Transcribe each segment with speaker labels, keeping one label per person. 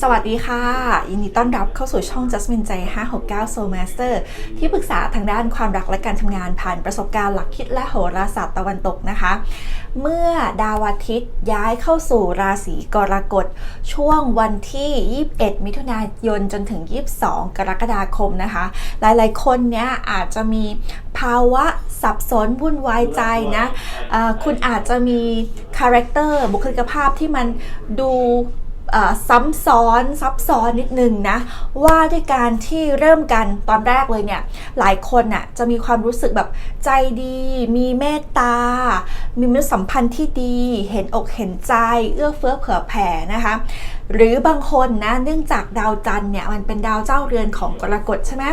Speaker 1: สวัสดีค่ะ ยินดีต้อนรับเข้าสู่ช่อง Jasmine ใจ 569 Soul Master ที่ปรึกษาทางด้านความรักและการทำงานผ่านประสบการณ์หลักคิดและโหราศาสตร์ตะวันตกนะคะ เมื่อดาวอาทิตย์ย้ายเข้าสู่ราศีกรกฎ ช่วงวันที่ 21 มิถุนายนจนถึง 22 กรกฎาคมนะคะ หลายๆ คนเนี้ยอาจจะมีภาวะสับสนวุ่นวายใจนะเอ่อคุณอาจจะมีคาแรคเตอร์บุคลิกภาพที่มันดู ซ้ำซ้อนซับซ้อนนิดนึงนะ ว่าด้วยการที่เริ่มกันตอนแรกเลยเนี่ย หลายคนน่ะจะมีความรู้สึกแบบใจดี มีเมตตา มีมนุษยสัมพันธ์ที่ดี เห็นอกเห็นใจ เอื้อเฟื้อเผื่อแผ่นะคะ หรือบางคนนะเนื่องจากดาวจันทร์เนี่ยมันเป็นดาวเจ้าเรือนของกรกฎใช่ไหม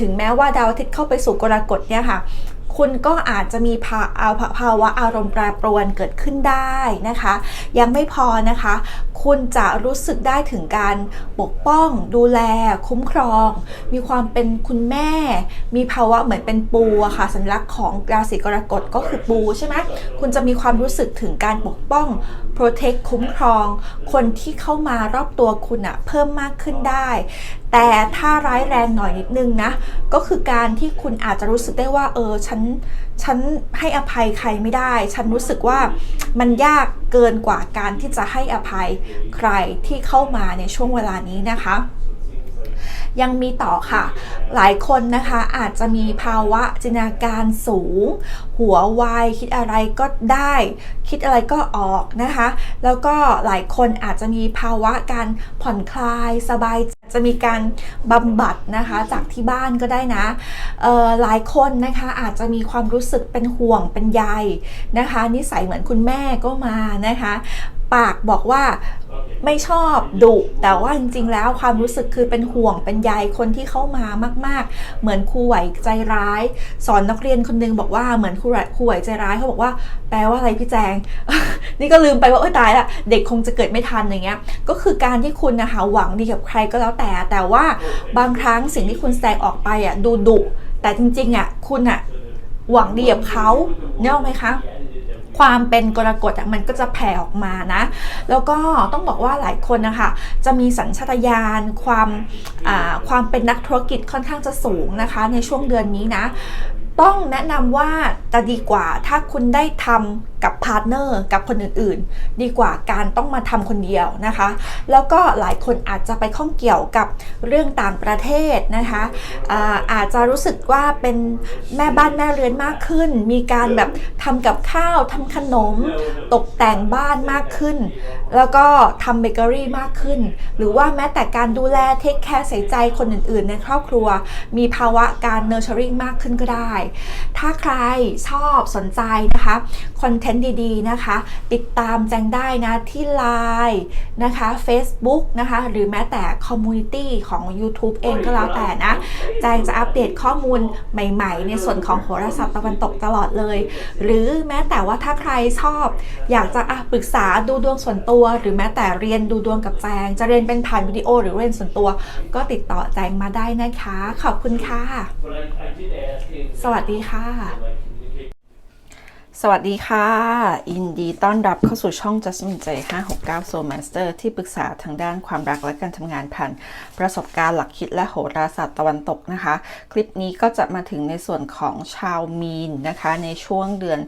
Speaker 1: ถึงแม้ว่าดาวอาทิตย์เข้าไปสู่กรกฎเนี่ยค่ะ คุณก็อาจจะมีภาอาภาวะอารมณ์แปรปรวนเกิดขึ้นได้นะคะ ยังไม่พอนะคะ คุณจะรู้สึกได้ถึงการปกป้อง ดูแล คุ้มครอง มีความเป็นคุณแม่ มีภาวะเหมือนเป็นปูอะค่ะสัญลักษณ์ของราศีกรกฎก็คือปูใช่ไหมคุณจะมีความรู้สึกถึงการปกป้อง protect คุ้มครอง คนที่เข้ามารอบตัวคุณอะเพิ่มมากขึ้นได้ แต่ถ้าร้ายแรงหน่อยนิดนึงนะ ก็คือการที่คุณอาจจะรู้สึกได้ว่าเออฉันฉันให้อภัยใครไม่ได้ ฉันรู้สึกว่ามันยากเกินกว่าการที่จะให้อภัยใครที่เข้ามาในช่วงเวลานี้นะคะ ยังมีต่อค่ะ หลายคนนะคะอาจจะมีภาวะจินตนาการสูง หัวไวคิดอะไรก็ได้ คิดอะไรก็ออกนะคะ แล้วก็หลายคนอาจจะมีภาวะการผ่อนคลายสบายจะมีการบำบัดนะคะจากที่บ้านก็ได้นะหลายคนนะคะอาจจะมีความรู้สึกเป็นห่วงเป็นใยนะคะ นิสัยเหมือนคุณแม่ก็มานะคะ ปากบอกว่าไม่ชอบดุแต่ว่าจริงๆ แล้วความรู้สึกคือเป็นห่วงเป็นใยคนที่เข้ามามาก ๆ เหมือนครูไหวใจร้าย สอนนักเรียนคนหนึงบอกว่าเหมือนครูไหวครูไหวใจร้ายเขาบอกว่า แปลว่าอะไรพี่แจง นี่ก็ลืมไปว่าเออตายละเด็กคงจะเกิดไม่ทันอย่างเงี้ย ก็คือการที่คุณนะคะหวังดีกับใครก็แล้วแต่ แต่ว่าบางครั้งสิ่งที่คุณแสดงออกไปอะดูดุแต่จริงๆอะคุณอะหวังดีกับเขาเนี่ยหรอกไหมคะ ความเป็นกรกฎอะมันก็จะแผ่ออกมานะ แล้วก็ต้องบอกว่าหลายคนนะคะจะมีสัญชาตญาณความอ่าความเป็นนักธุรกิจค่อนข้างจะสูงนะคะ ในช่วงเดือนนี้นะ ต้องแนะนำว่าจะดีกว่าถ้าคุณได้ทำ กับพาร์ทเนอร์กับคนอื่นๆ ดีกว่าการต้องมาทำคนเดียวนะคะ แล้วก็หลายคนอาจจะไปข้องเกี่ยวกับเรื่องต่างประเทศนะคะอาอาจจะรู้สึกว่าเป็นแม่บ้านแม่เรือนมากขึ้น มีการแบบทำกับข้าวทำขนม ตกแต่งบ้านมากขึ้น แล้วก็ทำเบเกอรี่มากขึ้น หรือว่าแม้แต่การดูแลเทคแคร์ใส่ใจคนอื่นๆ ในครอบครัว มีภาวะการ nurturing มากขึ้นก็ได้ ถ้าใครชอบสนใจนะคะคอนเทนต์ดีๆนะคะ ติดตามแจงได้นะที่ Line นะคะ Facebook นะคะ หรือแม้แต่ Community ของ YouTube เองก็แล้วแต่นะ แจงจะอัปเดตข้อมูลใหม่ๆ ในส่วนของโหราศาสตร์ตะวันตกตลอดเลย หรือแม้แต่ว่าถ้าใครชอบ อยากจะอะปรึกษาดูดวงส่วนตัว หรือแม้แต่เรียนดูดวงกับแจง จะเรียนเป็นผ่านวิดีโอ หรือเรียนส่วนตัว ก็ติดต่อแจงมาได้นะคะ ขอบคุณค่ะ สวัสดีค่ะ สวัสดีค่ะยินดีต้อนรับเข้าสู่ช่อง Jasmine ใจ569 Soul Master ที่ปรึกษาทางด้านความรักและการทำงานผ่านประสบการณ์หลักคิดและโหราศาสตร์ตะวันตกนะคะ คลิปนี้ก็จะมาถึงในส่วนของชาวมีนนะคะ ในช่วงเดือน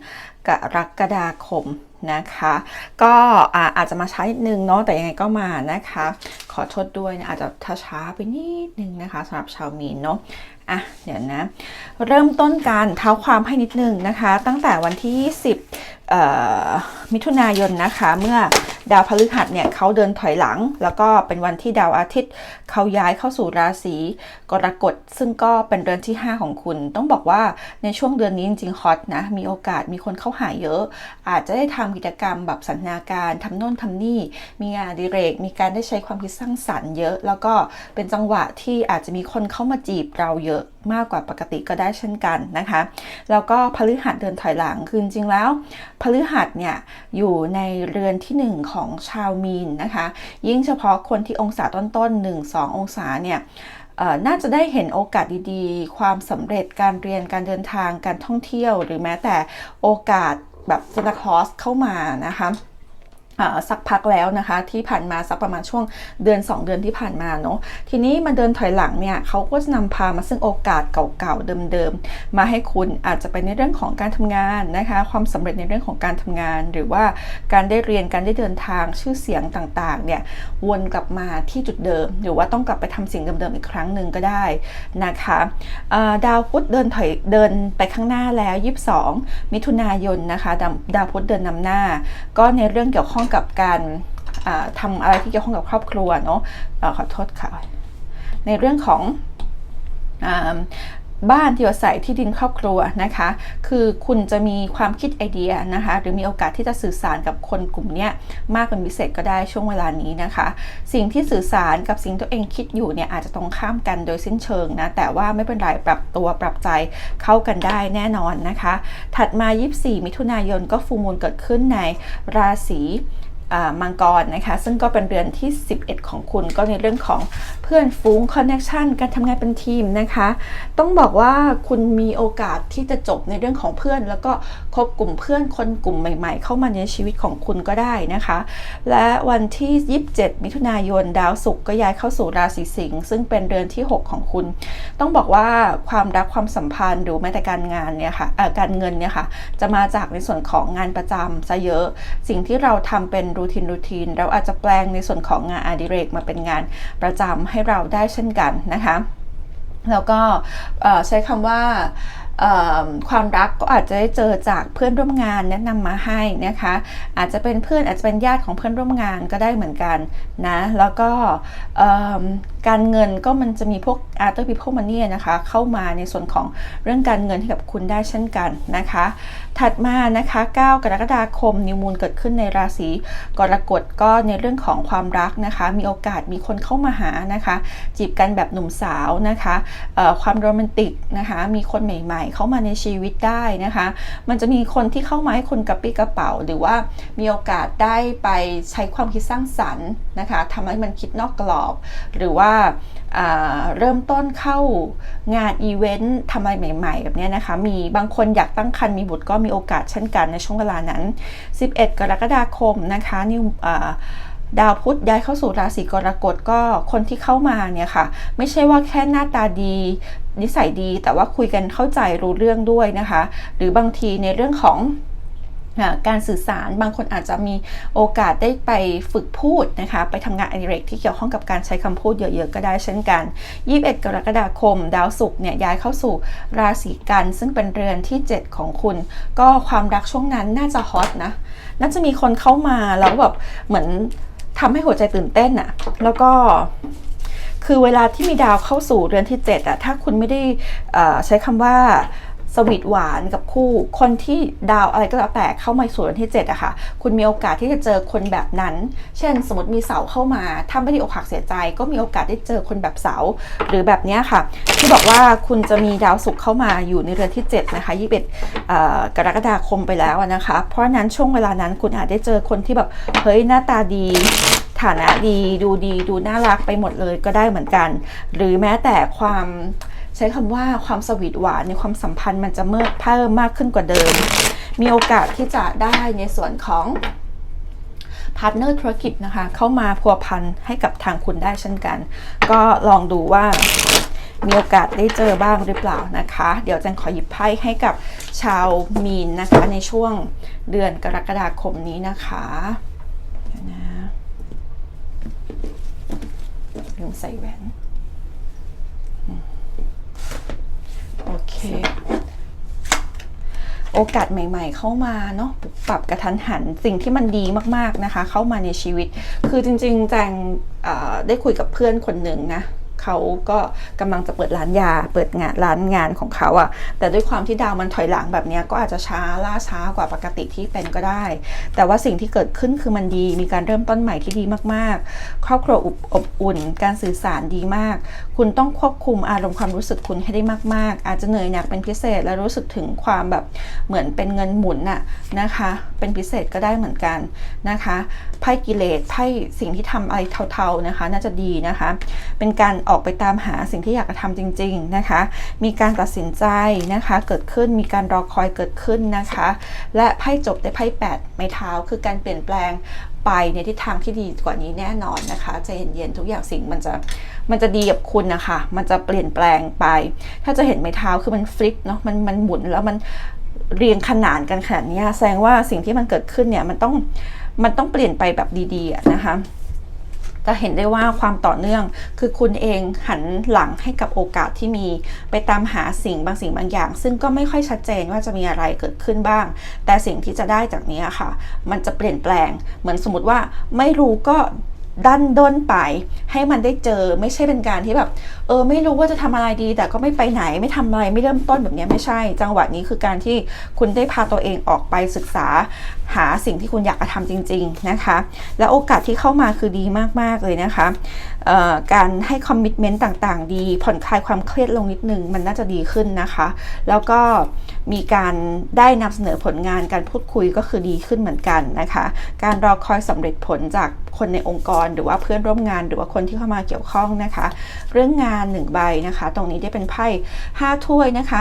Speaker 1: กรกฎาคมนะคะ ก็อาอาจจะมาใช้านิดนึงเนาะแต่ยังไงก็มานะคะ อโทษด้วยนะอาจจะท้าช้าไปนิดนึงนะคะสำหรับชาวมีนเนาะอะเดี๋ยวนะ เริ่มต้นการเท้าความให้นิดนึงนะคะ ตั้งแต่วันที่20มิถุนายนนะคะเมื่อ ดาวพฤหัสเนี่ยเขาเดินถอยหลัง แล้วก็เป็นวันที่ดาวอาทิตย์เขาย้ายเข้าสู่ราศีกรกฎซึ่งก็เป็นเดือนที่ 5 ของคุณ ต้องบอกว่าในช่วงเดือนนี้จริงๆฮอตนะมีโอกาสมีคนเข้าหาเยอะ อาจจะได้ทำกิจกรรมแบบสันทนาการทำโน่นทำนี่ มีงานดิเรก มีการได้ใช้ความคิดสร้างสรรค์เยอะ แล้วก็เป็นจังหวะที่อาจจะมีคนเข้ามาจีบเราเยอะ มากกว่าปกติก็ได้เช่นกันนะคะ แล้วก็พฤหัสเดินถอยหลังคือจริงๆแล้วพฤหัสเนี่ยอยู่ในเรือนที่ 1 ของชาวมีนนะคะ ยิ่งเฉพาะคนที่องศาต้นๆ 1-2 องศาเนี่ยน่าจะได้เห็นโอกาสดีๆ ความสำเร็จการเรียนการเดินทางการท่องเที่ยว หรือแม้แต่โอกาสแบบซานตาคลอสเข้ามานะคะ สักพักแล้วนะคะที่ผ่านมาสักประมาณช่วงเดือน 2 เดือนที่ผ่านมาเนาะทีนี้มาเดินถอยหลังเนี่ยเขาก็จะนำพามาซึ่งโอกาสเก่าๆเดิมๆมาให้คุณอาจจะเป็นในเรื่องของการทำงานนะคะความสำเร็จในเรื่องของการทำงาน หรือว่าการได้เรียนการได้เดินทางชื่อเสียงต่างๆเนี่ยวนกลับมาที่จุดเดิม หรือว่าต้องกลับไปทำสิ่งเดิมๆอีกครั้งหนึ่งก็ได้นะคะดาวพุธเดินถอยเดินไปข้างหน้าแล้ว 22 มิถุนายนนะคะดาวพุธเดินนำหน้า ก็ในเรื่องเกี่ยวข้องกับการทำทำอะไรที่เกี่ยวข้องกับครอบครัวเนาะอ่าขอโทษค่ะ ในเรื่องของ บ้านที่อยู่อาศัยที่ดินครอบครัวนะคะ คือคุณจะมีความคิดไอเดียนะคะ หรือมีโอกาสที่จะสื่อสารกับคนกลุ่มนี้มากเป็นพิเศษก็ได้ช่วงเวลานี้นะคะ สิ่งที่สื่อสารกับสิ่งตัวเองคิดอยู่เนี่ยอาจจะตรงข้ามกันโดยสิ้นเชิงนะแต่ว่าไม่เป็นไรปรับตัวปรับใจเข้ากันได้แน่นอนนะคะ ถัดมา 24 มิถุนายนก็ฟูมูลเกิดขึ้นในราศี มังกรนะคะ ซึ่งก็เป็นเรือนที่ 11 ของคุณ ก็ในเรื่องของเพื่อนฝูงคอนเน c ชันการทำงานเป็นทีมนะคะ ต้องบอกว่าคุณมีโอกาสที่จะจบในเรื่องของเพื่อน แล้วก็คบกลุ่มเพื่อนคนกลุ่มใหม่ ๆ เข้ามาในชีวิตของคุณก็ได้นะคะ และวันที่ 27 มิถุนายนดาวศุกร์ก็ย้ายเข้าสู่ราศีสิงห์ซึ่งเป็นเรือนที่ 6 ของคุณ ต้องบอกว่าความรักความสัมพันธ์หรือแม้แต่การงานเนี่ยค่ะเอ่อการเงินเนี่ยค่ะจะมาจากในส่วนของงานประจำซะเยอะ สิ่งที่เราทำเป็นรูทีนรูทีนเราอาจจะแปลงในส่วนของงานอดิเรกมาเป็นงานประจำให้เราได้เช่นกันนะคะ แล้วก็ใช้คำว่าความรักก็อาจจะได้เจอจากเพื่อนร่วมงานแนะนำมาให้นะคะ อาจจะเป็นเพื่อนอาจจะเป็นญาติของเพื่อนร่วมงานก็ได้เหมือนกันนะแล้วก็ การเงินก็มันจะมีพวก other people money นะคะ เข้ามาในส่วนของเรื่องการเงินให้กับคุณได้เช่นกันนะคะ ถัดมานะคะ 9 กรกฎาคมนิวมูลเกิดขึ้นในราศีกรกฎก็ในเรื่องของความรักนะคะ มีโอกาสมีคนเข้ามาหานะคะ จีบกันแบบหนุ่มสาวนะคะความโรแมนติกนะคะมีคนใหม่ ๆ เข้ามาในชีวิตได้นะคะ มันจะมีคนที่เข้ามาให้คุณกระปี้กระเป๋า หรือว่ามีโอกาสได้ไปใช้ความคิดสร้างสรรค์นะคะทำให้มันคิดนอกกรอบ หรือว่าเริ่มต้นเข้างานอีเวนต์ทำอะไรใหม่ๆแบบนี้นะคะ มีบางคนอยากตั้งครรภ์มีบุตรก็มีโอกาสเช่นกันในช่วงเวลานั้น 11 กรกฎาคมนะคะนิวดาวพุธย้ายเข้าสู่ราศีกรกฎก็คนที่เข้ามาเนี่ยค่ะ ไม่ใช่ว่าแค่หน้าตาดี นิสัยดีแต่ว่าคุยกันเข้าใจรู้เรื่องด้วยนะคะ หรือบางทีในเรื่องของ การสื่อสารบางคนอาจจะมีโอกาสได้ไปฝึกพูดนะคะไปทำงานอดิเรกที่เกี่ยวข้องกับการใช้คำพูดเยอะๆก็ได้เช่นกัน 21 กรกฎาคม ดาวศุกร์เนี่ยย้ายเข้าสู่ราศีกัน ซึ่งเป็นเรือนที่ 7 ของคุณ ก็ความรักช่วงนั้นน่าจะฮอตนะน่าจะมีคนเข้ามาแล้วแบบเหมือนทำให้หัวใจตื่นเต้นอะแล้วก็คือเวลาที่มีดาวเข้าสู่เรือนที่ 7อะถ้าคุณไม่ได้ใช้คำว่า สวีทหวานกับคู่คนที่ดาวอะไรก็แล้วแต่เข้ามาสู่เรือนที่7อะค่ะคุณมีโอกาสที่จะเจอคนแบบนั้น เช่น สมมติมีเสาเข้ามาถ้าไม่ได้อกหักเสียใจ ก็มีโอกาสได้เจอคนแบบเสาหรือแบบเนี้ยค่ะ ที่บอกว่าคุณจะมีดาวศุกร์เข้ามาอยู่ในเรือนที่7นะคะ21เอ่อกรกฎาคมไปแล้วนะคะ เพราะนั้นช่วงเวลานั้นคุณอาจได้เจอคนที่แบบเฮ้ยหน้าตาดีฐานะดีดูดีดูน่ารักไปหมดเลยก็ได้เหมือนกัน หรือแม้แต่ความ ใช้คำว่าความสวีทหวานในความสัมพันธ์มันจะเมื่อเพิ่มมากขึ้นกว่าเดิม มีโอกาสที่จะได้ในส่วนของพาร์ทเนอร์ธุรกิจนะคะ เข้ามาพัวพันให้กับทางคุณได้เช่นกัน ก็ลองดูว่ามีโอกาสได้เจอบ้างหรือเปล่านะคะ เดี๋ยวจันขอหยิบไพ่ให้กับชาวมีนนะคะ ในช่วงเดือนกรกฎาคมนี้นะคะนะลืมใส่แหวนอืมโอเค โอกาสใหม่ ๆ เข้ามาเนาะปรับกระทันหันสิ่งที่มันดีมากๆนะคะ เข้ามาในชีวิต คือจริง ๆ แจงได้คุยกับเพื่อนคนหนึ่งนะ เขาก็กำลังจะเปิดร้านยา เปิดงานร้านงานของเขาอะแต่ด้วยความที่ดาวมันถอยหลังแบบนี้ก็อาจจะช้าล่าช้ากว่าปกติที่เป็นก็ได้ แต่ว่าสิ่งที่เกิดขึ้นคือมันดี มีการเริ่มต้นใหม่ที่ดีมากๆ ครอบครัวอบอบอุ่น การสื่อสารดีมาก คุณต้องควบคุมอารมณ์ความรู้สึกคุณให้ได้มาก ๆ อาจจะเหนื่อยหนักเป็นพิเศษและรู้สึกถึงความแบบเหมือนเป็นเงินหมุนน่ะนะคะ เป็นพิเศษก็ได้เหมือนกันนะคะไพ่กิเลสไพ่สิ่งที่ทำอะไรเทาๆนะคะ น่าจะดีนะคะ เป็นการออกอกไปตามหาสิ่งที่อยากจะทำจริง ๆนะคะ มีการตัดสินใจนะคะ เกิดขึ้นมีการรอคอยเกิดขึ้นนะคะ และไพ่จบได้ไพ่แปดไม้เท้าคือการเปลี่ยนแปลงไปในทิศทางที่ดีกว่านี้แน่นอนนะคะใจเย็นๆทุกอย่างสิ่งมันจะมันจะดีกับคุณนะคะ มันจะเปลี่ยนแปลงไป ถ้าจะเห็นไม้เท้าคือมันฟลิกเนาะมันมันหมุนแล้วมันเรียงขนานกันขนาดนี้แสดงว่าสิ่งที่มันเกิดขึ้นเนี่ยมันต้องมันต้องเปลี่ยนไปแบบดีๆนะคะ จะเห็นได้ว่าความต่อเนื่อง คือคุณเองหันหลังให้กับโอกาสที่มี ไปตามหาสิ่งบางสิ่งบางอย่าง ซึ่งก็ไม่ค่อยชัดเจนว่าจะมีอะไรเกิดขึ้นบ้าง แต่สิ่งที่จะได้จากนี้ค่ะ มันจะเปลี่ยนแปลง เหมือนสมมติว่าไม่รู้ก็ ดันด้นไป ให้มันได้เจอไม่ใช่เป็นการที่แบบ เออไม่รู้ว่าจะทำอะไรดี แต่ก็ไม่ไปไหนไม่ทำอะไรไม่เริ่มต้นแบบนี้ไม่ใช่ จังหวะนี้คือการที่คุณได้พาตัวเองออกไปศึกษา หาสิ่งที่คุณอยากจะทำจริง ๆนะคะ และโอกาสที่เข้ามาคือดีมากๆเลยนะคะ การให้คอมมิชเมนต์ต่างๆ ดี ผ่อนคลายความเครียดลงนิดนึง มันน่าจะดีขึ้นนะคะ แล้วก็มีการได้นำเสนอผลงานการพูดคุยก็คือดีขึ้นเหมือนกันนะคะ การรอคอยสำเร็จผลจากคนในองค์กร หรือว่าเพื่อนร่วมงานหรือว่าคนที่เข้ามาเกี่ยวข้องนะคะ เรื่องงานหนึ่งใบนะคะ ตรงนี้ได้เป็นไพ่ห้าถ้วยนะคะ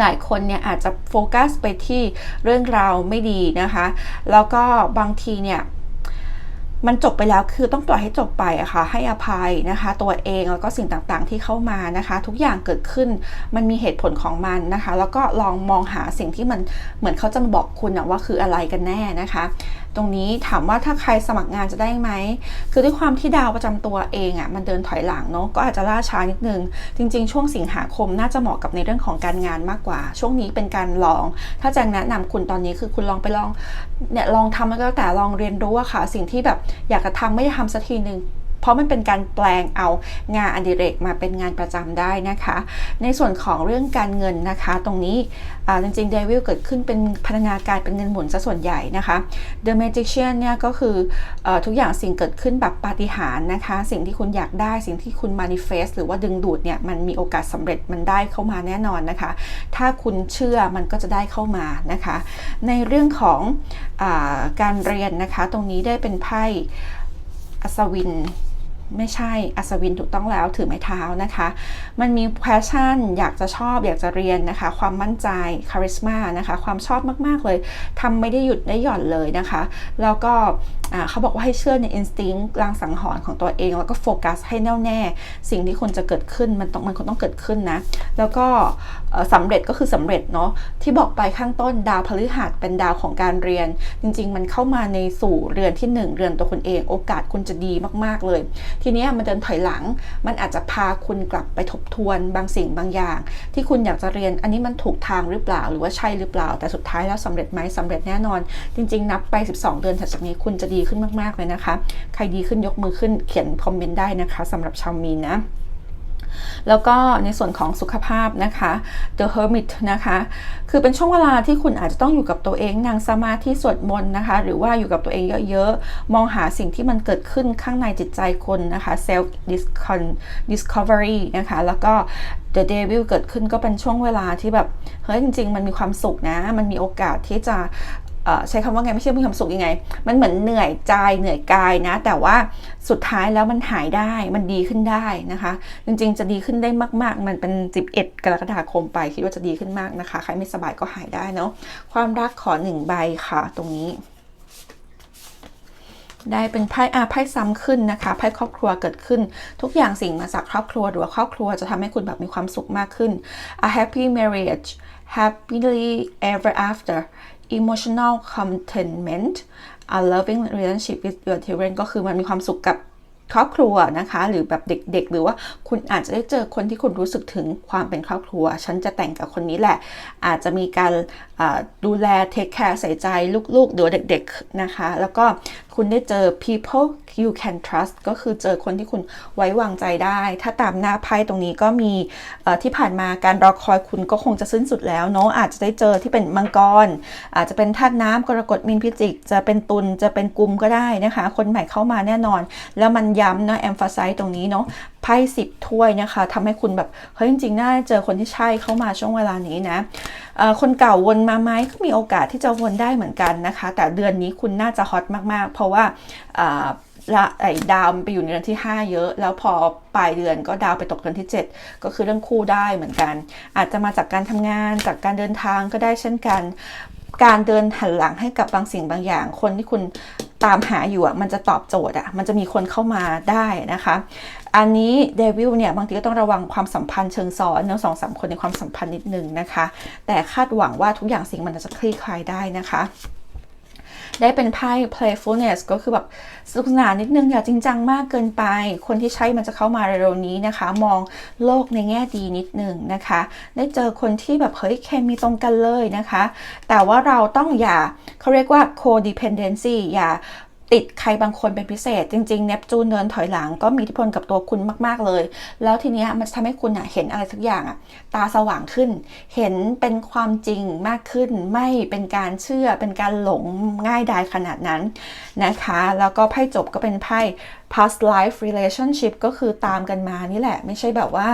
Speaker 1: หลายคนเนี่ยอาจจะโฟกัสไปที่เรื่องราวไม่ดีนะคะ แล้วก็บางทีเนี่ย มันจบไปแล้วคือต้องปล่อยให้จบไปอะค่ะให้อภัยนะคะ ตัวเองแล้วก็สิ่งต่างๆที่เข้ามานะคะ ทุกอย่างเกิดขึ้นมันมีเหตุผลของมันนะคะ แล้วก็ลองมองหาสิ่งที่มันเหมือนเขาจะมาบอกคุณอะว่าคืออะไรกันแน่นะคะ ตรงนี้ถามว่าถ้าใครสมัครงานจะได้ไหมคือด้วยความที่ดาวประจำตัวเองอะ่ะมันเดินถอยหลังเนาะก็อาจจะล่าช้านิดนึง จริง ๆ ช่วงสิงหาคมน่าจะเหมาะกับในเรื่องของการงานมากกว่า ช่วงนี้เป็นการลอง ถ้าแจงแนะนำคุณตอนนี้คือคุณลองไปลองเนี่ยลองทำแล้วก็แต่ลองเรียนรู้อะค่ะสิ่งที่แบบอยากจะทำไม่ได้ทำสักทีหนึ่ง เพราะมันเป็นการแปลงเอางานอดิเรกมาเป็นงานประจำได้นะคะ ในส่วนของเรื่องการเงินนะคะ ตรงนี้จริงๆเดวิลเกิดขึ้นเป็นพลังงาการเป็นเงินหมุนซะส่วนใหญ่นะคะ The Magician เนี่ยก็คืออทุกอย่างสิ่งเกิดขึ้นแบบปาฏิหาริย์นะคะ สิ่งที่คุณอยากได้สิ่งที่คุณ manifest หรือว่าดึงดูดเนี่ยมันมีโอกาสสำเร็จมันได้เข้ามาแน่นอนนะคะ ถ้าคุณเชื่อมันก็จะได้เข้ามานะคะ ในเรื่องของอการเรียนนะคะ ตรงนี้ได้เป็นไพ่ อัศวิน ไม่ใช่อัศวินถูกต้องแล้วถือไม้เท้านะคะ มันมีแพชชั่น อยากจะชอบอยากจะเรียนนะคะ ความมั่นใจคาริสมานะคะ ความชอบมาก ๆ เลยทำไม่ได้หยุดได้หย่อนเลยนะคะ แล้วก็เขาบอกว่าให้เชื่อในอินสติ้งลางสังหรณ์ของตัวเอง แล้วก็โฟกัสให้แน่วแน่ สิ่งที่ควรจะเกิดขึ้นมันต้องมันควรต้องเกิดขึ้นนะ แล้วก็เอ่อสำเร็จก็คือสำเร็จเนาะที่บอกไปข้างต้นดาวพฤหัสเป็นดาวของการเรียน จริง ๆ มันเข้ามาในสู่เรือนที่หนึ่งเรือนตัวคุณเอง โอกาสคุณจะดีมาก ๆ เลยทีนี้มันเดินถอยหลัง มันอาจจะพาคุณกลับไปทบทวนบางสิ่งบางอย่าง ที่คุณอยากจะเรียนอันนี้มันถูกทางหรือเปล่า หรือว่าใช่หรือเปล่า แต่สุดท้ายแล้วสำเร็จไหมสำเร็จแน่นอน จริง ๆ นับไป 12 เดือนถัดจากนี้คุณจะดีขึ้นมาก ๆ เลยนะคะ ใครดีขึ้นยกมือขึ้นเขียนคอมเมนต์ได้นะคะสำหรับชาวมีนนะ แล้วก็ในส่วนของสุขภาพนะคะ The Hermit นะคะ คือเป็นช่วงเวลาที่คุณอาจจะต้องอยู่กับตัวเองนั่งสมาธิสวดมนต์นะคะ หรือว่าอยู่กับตัวเองเยอะๆ มองหาสิ่งที่มันเกิดขึ้นข้างในจิตใจคนนะคะ self discovery นะคะ แล้วก็ The Devil เกิดขึ้นก็เป็นช่วงเวลาที่แบบ เฮ้ย จริง ๆ มันมีความสุขนะ มันมีโอกาสที่จะ ใช้คำว่าไงไม่ใช่มีความสุขยังไง มันเหมือนเหนื่อยใจเหนื่อยกายนะ แต่ว่าสุดท้ายแล้วมันหายได้มันดีขึ้นได้นะคะ จริงๆจะดีขึ้นได้มาก ๆ มันเป็น 11 กรกฎาคมไปคิดว่าจะดีขึ้นมากนะคะ ใครไม่สบายก็หายได้เนาะความรักขอหนึ่งใบค่ะ ตรงนี้ ได้เป็นไพ่อาไพ่ซ้ำขึ้นนะคะไพ่ครอบครัวเกิดขึ้น ทุกอย่างสิ่งมาจากครอบครัวหรือว่าครอบครัวจะทำให้คุณแบบมีความสุขมากขึ้น a happy marriage happily ever after emotional contentment a loving relationship with your children ก็คือมันมีความสุขกับครอบครัวนะคะ หรือแบบเด็กๆ หรือว่าคุณอาจจะได้เจอคนที่คุณรู้สึกถึงความเป็นครอบครัว ฉันจะแต่งกับคนนี้แหละ อาจจะมีการดูแลเทคแคร์ใส่ใจลูกๆหรือเด็ก ๆ นะคะ แล้วก็ คุณได้เจอ people you can trust ก็คือเจอคนที่คุณไว้วางใจได้ ถ้าตามหน้าไพ่ตรงนี้ก็มีที่ผ่านมาการรอคอยคุณก็คงจะสิ้นสุดแล้วเนาะอาจจะได้เจอที่เป็นมังกร อาจจะเป็นธาตุน้ำกรกฎมีนพิจิก จะเป็นตุลจะเป็นกุมก็ได้นะคะ คนใหม่เข้ามาแน่นอน แล้วมันย้ำนะแอมฟาไซต์ตรงนี้เนาะ ไพ่สิบถ้วยนะคะทำให้คุณแบบเฮ้ยจริงๆน่าเจอคนที่ใช่เข้ามาช่วงเวลานี้นะคนเก่าวนมาไหมก็มีโอกาสที่จะวนได้เหมือนกันนะคะ แต่เดือนนี้คุณน่าจะฮอตมากๆ เพราะว่าละไอ้ดาวมันไปอยู่ในเดือนที่ 5 เยอะ แล้วพอปลายเดือนก็ดาวไปตกเดือนที่ 7 ก็คือเรื่องคู่ได้เหมือนกัน อาจจะมาจากการทำงานจากการเดินทางก็ได้เช่นกัน การเดินหันหลังให้กับบางสิ่งบางอย่าง คนที่คุณตามหาอยู่อะมันจะตอบโจทย์อะมันจะมีคนเข้ามาได้นะคะ อันนี้เดวิลเนี่ยบางทีก็ต้องระวังความสัมพันธ์เชิงซ้อนเนาะสองสามคนในความสัมพันธ์นิดนึงนะคะ แต่คาดหวังว่าทุกอย่างสิ่งมันจะคลี่คลายได้นะคะได้เป็นไพ่ playfulness ก็คือแบบสนุกสนานนิดนึงอย่าจริงจังมากเกินไป คนที่ใช้มันจะเข้ามาเร็วๆนี้นะคะ มองโลกในแง่ดีนิดนึงนะคะ ได้เจอคนที่แบบเฮ้ยเคมีตรงกันเลยนะคะ แต่ว่าเราต้องอย่าเขาเรียกว่า codependency อย่า ติดใครบางคนเป็นพิเศษ จริงๆเนปจูนเดินถอยหลังก็มีอิทธิพลกับตัวคุณมากๆเลย แล้วทีเนี้ยมันจะทำให้คุณเห็นอะไรสักอย่างอะตาสว่างขึ้น เห็นเป็นความจริงมากขึ้น ไม่เป็นการเชื่อเป็นการหลงง่ายดายขนาดนั้นนะคะ แล้วก็ไพ่จบก็เป็นไพ่ past life relationship ก็คือตามกันมานี่แหละ ไม่ใช่แบบว่า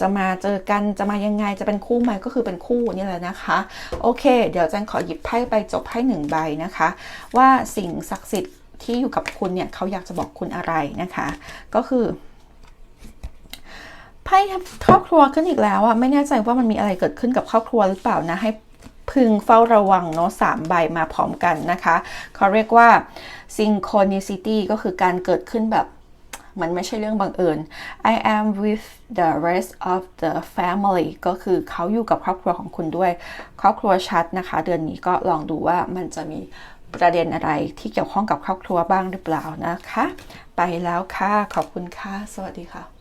Speaker 1: จะมาเจอกันจะมายังไงจะเป็นคู่ไหมก็คือเป็นคู่นี่แหละนะคะ โอเค เดี๋ยวจันขอหยิบไพ่ไปจบไพ่หนึ่งใบนะคะ ว่าสิ่งศักดิ์สิทธิ์ที่อยู่กับคุณเนี่ยเขาอยากจะบอกคุณอะไรนะคะ ก็คือไพ่ครอบครัวขึ้นอีกแล้วอะไม่แน่ใจว่ามันมีอะไรเกิดขึ้นกับครอบครัวหรือเปล่านะให้ พึงเฝ้าระวังเนาะสามใบมาพร้อมกันนะคะเขาเรียกว่า synchronicity ก็คือการเกิดขึ้นแบบมันไม่ใช่เรื่องบังเอิญ I am with the rest of the family ก็คือเขาอยู่กับครอบครัวของคุณด้วย ครอบครัวชัดนะคะ เดือนนี้ก็ลองดูว่ามันจะมีประเด็นอะไรที่เกี่ยวข้องกับครอบครัวบ้างหรือเปล่านะคะ ไปแล้วค่ะ ขอบคุณค่ะ สวัสดีค่ะ